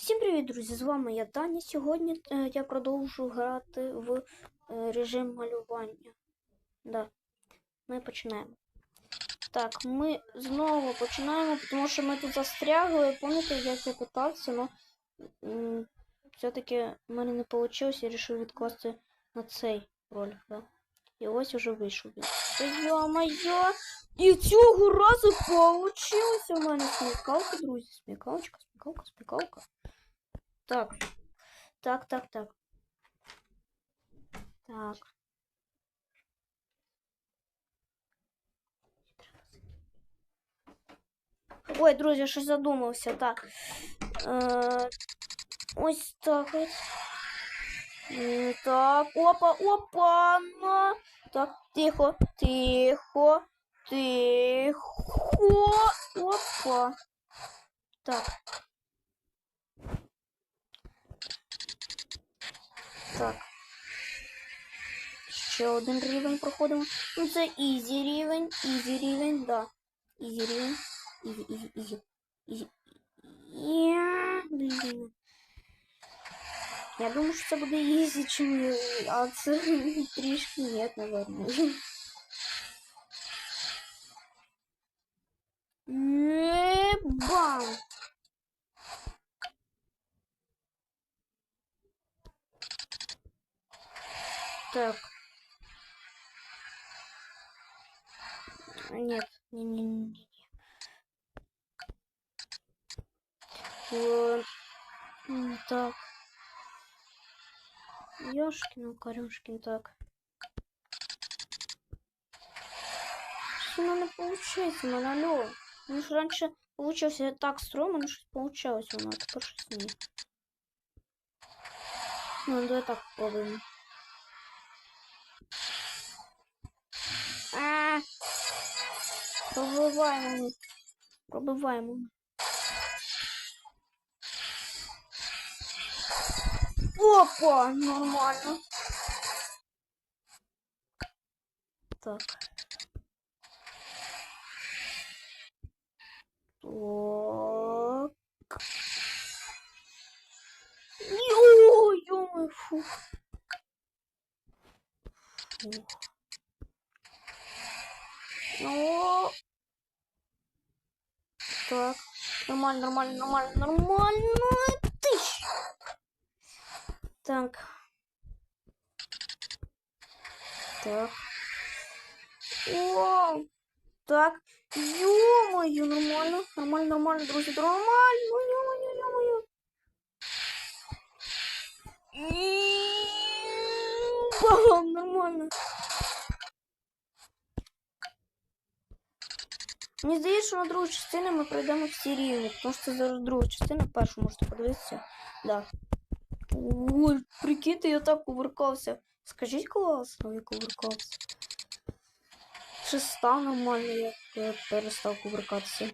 Всім привіт, друзі! З вами я Таня. Сьогодні е, я продовжу грати в е, режим малювання. Да. Ми починаємо. Так, ми знову починаємо, тому що ми тут застрягли. Пам'ятаєте, як я питався, але все-таки в мене не вийшло, я вирішив відкласти на цей ролик. Да. І ось уже вийшов він. Та Йо-моє! І цього разу получилось у мене смікалка, друзі. Смікалочка, смікалка, смікалка. Так. Так, так, так. Так. Ой, друзі, щось задумався. Так. Е, ось так ось. М, Так, опа, опа, на. Так, тихо, тихо, тихо. Опа. Так. Так. Ще один рівень проходимо. Ну, це ізі рівень, ізі рівень, да. Ізі рівень. Ізі, ізі, ізі. Ізі. Я, блін. Я думаю, що це буде ізі, чим, а це трішки ні, наверное. Е, Бам! Так. Нет, не, не, не, не. Вот. М, Так. Ёшкин, корюшкин, так. Что у меня получается, ну алло. Ну ж раньше получился так стройно, но что получалось у нас, что с ним. Ну, давай так попробуем. А, пробиваємо. Пробиваємо. Опа, нормально. Так. Так. Ё, ё, фу. Фу. Ну. Так. Нормально, нормально, нормально, нормально. Тыщ. Так. Так. О, так. Ё-моё, нормально. Нормально, нормально, друзья. Нормально. Ё-моё, ё-моё. Бам, нормально. Мені здається, що на другу частину ми пройдемо всі рівні, тому що це зараз друга частина, першу можете подивитися. Да. Ой, прикиньте, я так кувыркався. Скажіть класно, я кувыркався. Чи став нормально, як я перестав кувыркатися.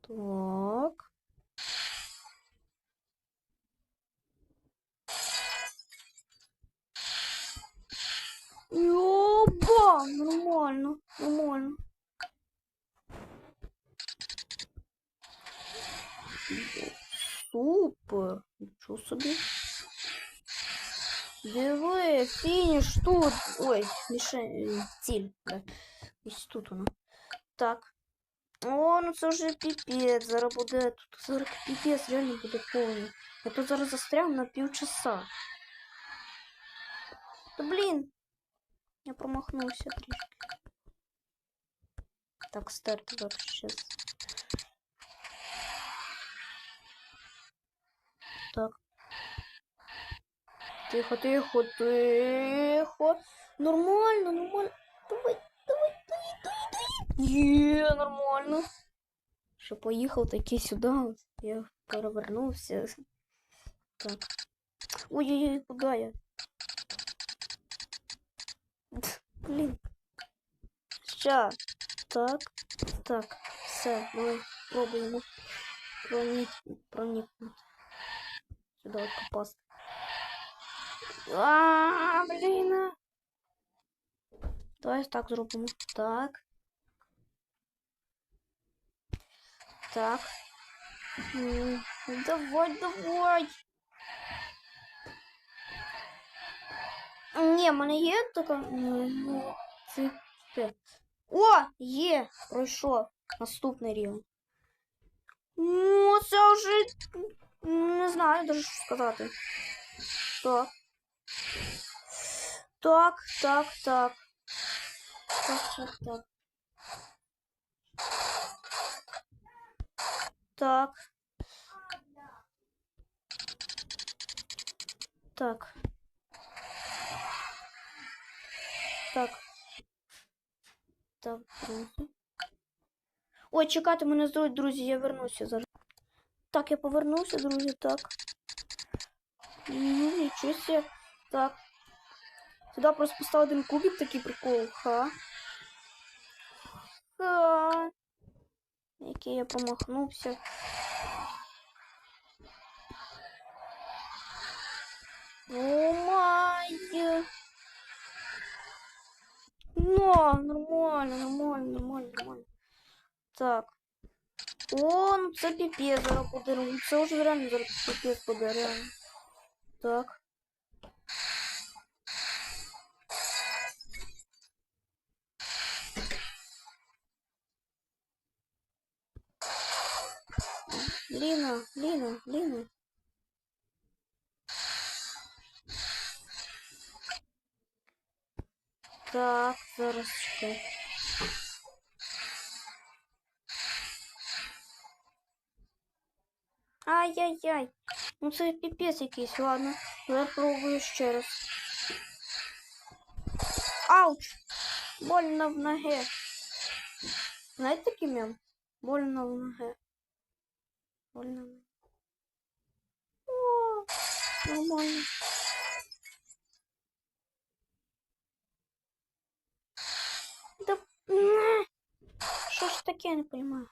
Так. Ёба, нормально, нормально. Супер. Нічого собі. Диви, фініш тут. Ой, мішень, ціль. Да. Ось тут вона. Так. О, ну це вже піпець. Зараз буде. Тут зараз піпець реально буде повний. Я тут зараз застряг на півчаса. Та блін. Я промахнувся трішки. Так, старт зараз Так. Тихо, тихо, тихо. Нормально, нормально. Давай, давай, давай, давай, давай. Є, нормально. Що поїхав таки сюди. Я перевернувся. Так. Ой-ой-ой, куди я? Блін. Ща. Так. Так. Все, давай пробуємо. Проник... Проникнути. Сюди от попасти. А, блін. Давай так зробимо. Так. Так. М, Давай, давай. Ні, в мене є така. М, Ну, це. це. О, є! Пройшов. Наступний рівень. Ну, це вже. м, Не знаю даже що сказати. Так. Так, так, так. Так, так, так. Так. Так. Так. Так, друзі. Ой, чекайте, мене друзі, я вернуся. Так, я повернувся, друзі, так. Ну, нічого себе. Так. Сюди просто поставив один кубик, такий прикол. Ха. Ха. Який я помахнувся. О май. Но, нормально, нормально, нормально, нормально. Так. О, ну це піпець зараз подарунок. Це вже реально зараз піпець подарунок. Так. Ліна, Ліна, Ліна. Так, зараз чекай. Ай-яй-яй. Ну це піпець якийсь, ладно. Я пробую ще раз. Ауч! Больно в ноге. Знаєте такий мем? Больно в ноге. Больно. в ноге. О, нормально. Да. Що ж таке, я не понимаю.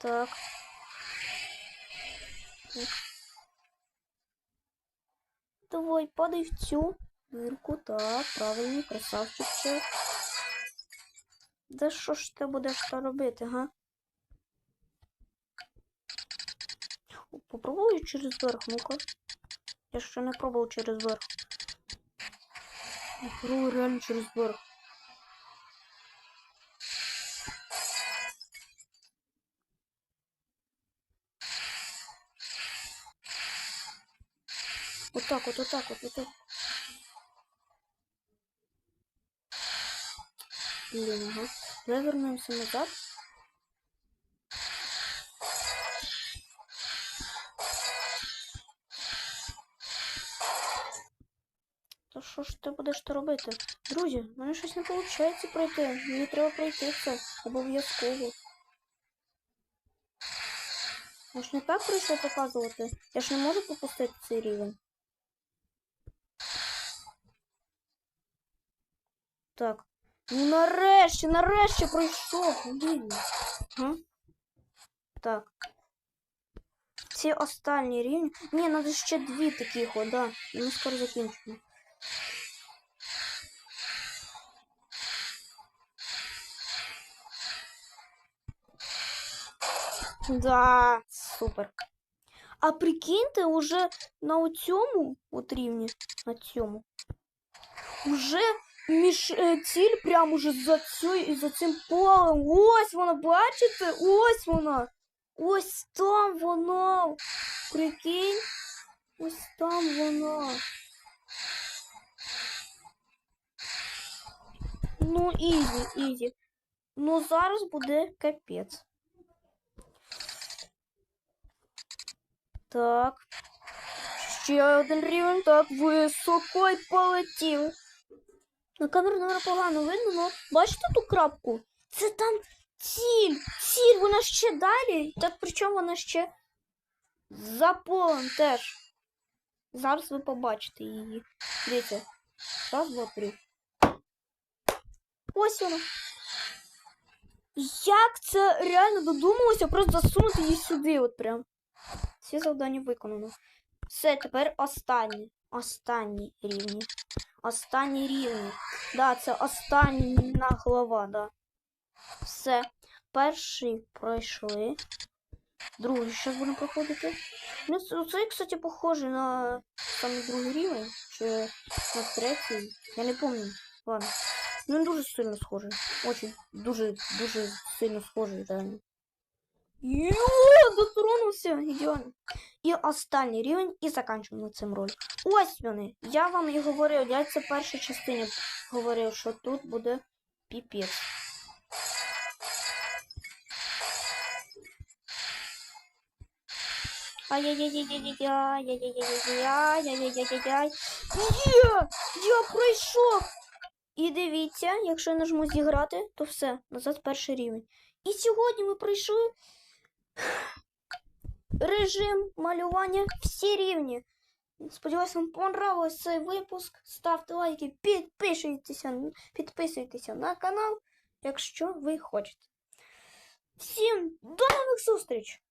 Так. Давай, падай в цю дирку. Так, правильно, красавчик ще. Да що ж ти будеш то робити, га? Попробую через верх, ну-ка. Я ще не пробував через верх. Попробую реально через верх. Вот так вот, вот так вот, вот так. Блин, ага. Давай вернемся назад. Та що ж ти будеш то робити? Друзі, в мене щось не виходить пройти. Мені треба пройти це обов'язково. Я ж не так прийшов показувати. Я ж не можу пропустити цей рівень. Так. Ну нарешті, нарешті пройшов. Блін. Ага. Так. Ці останні рівні. Ні, треба ще дві таких, о, да. І ми скоро закінчимо. Да, супер. А прикиньте, уже на цьому от рівні, на цьому, уже між е, ціль прямо уже за цю, за цим полем. Ось вона, бачите? Ось вона. Ось там воно. Прикинь. Ось там воно. Ну, ізі, ізі. Ну, зараз буде капець. Так. Ще один рівень. Так, високо й полетів. На камеру, наверное, погано видно, але бачите ту крапку? Це там ціль. Ціль, вона ще далі. Так причому вона ще за полем теж. Зараз ви побачите її. Дивіться. Раз, два, три. Ось вона. Як це реально додумалося просто засунути її сюди, от прям. Всі завдання виконано. Все, тепер останні. Останні рівні. Останні рівні. Да, це остання глава, да. Все. перший пройшли. Другий зараз будемо проходити. Ну, це- це, кстати, похоже на самий другий рівень, чи на третій. Я не пам'ятаю. Ладно. Ну, він дуже сильно схожий. Очень, дуже, дуже сильно схожий, реально. Йо, дотронувся, ідеально. І останній рівень, і закінчуємо цим ролик. Ось вони. Я вам і говорив, я це першій частині говорив, що тут буде піпець. Ай-яй-яй-яй-яй-яй-яй-яй-яй-яй-яй-яй-яй. Є! Я пройшов! І дивіться, якщо я нажму зіграти, то все, назад перший рівень. І сьогодні ми пройшли режим малювання всі рівні. Сподіваюсь, вам понравився цей випуск. Ставте лайки, підписуйтеся, підписуйтеся на канал, якщо ви хочете. Всім до нових зустріч!